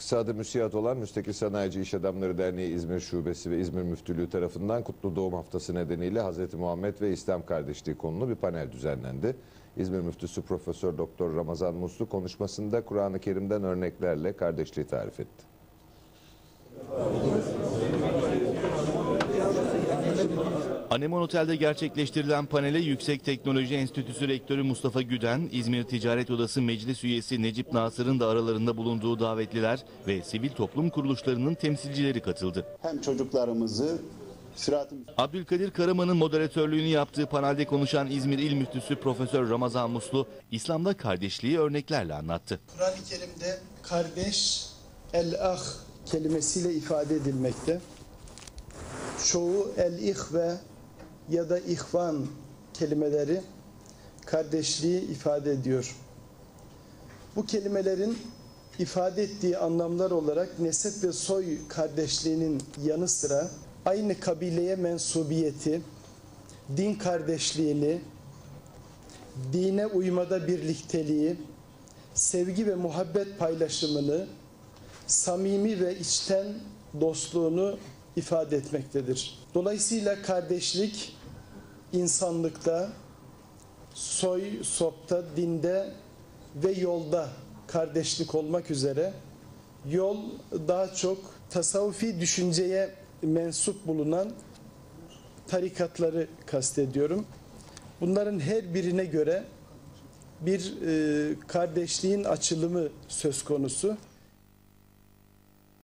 Kısa adı müsiyat olan Müstakil Sanayici İş Adamları Derneği İzmir Şubesi ve İzmir Müftülüğü tarafından Kutlu Doğum Haftası nedeniyle Hz. Muhammed ve İslam kardeşliği konulu bir panel düzenlendi. İzmir Müftüsü Profesör Doktor Ramazan Muslu konuşmasında Kur'an-ı Kerim'den örneklerle kardeşliği tarif etti. Anemon Otel'de gerçekleştirilen panele Yüksek Teknoloji Enstitüsü Rektörü Mustafa Güden, İzmir Ticaret Odası Meclis Üyesi Necip Nasır'ın da aralarında bulunduğu davetliler ve sivil toplum kuruluşlarının temsilcileri katıldı. hem çocuklarımızı sırat-ı Abdülkadir Karaman'ın moderatörlüğünü yaptığı panelde konuşan İzmir İl Müftüsü Profesör Ramazan Muslu, İslam'da kardeşliği örneklerle anlattı. Kur'an-ı Kerim'de kardeş, el-ah kelimesiyle ifade edilmekte. Çoğu el-ihve ya da ihvan kelimeleri kardeşliği ifade ediyor. Bu kelimelerin ifade ettiği anlamlar olarak nesep ve soy kardeşliğinin yanı sıra aynı kabileye mensubiyeti, din kardeşliğini, dine uymada birlikteliği, sevgi ve muhabbet paylaşımını, samimi ve içten dostluğunu ifade etmektedir. Dolayısıyla kardeşlik insanlıkta, soy, sopta, dinde ve yolda kardeşlik olmak üzere yol daha çok tasavvufi düşünceye mensup bulunan tarikatları kastediyorum. Bunların her birine göre bir e, kardeşliğin açılımı söz konusu.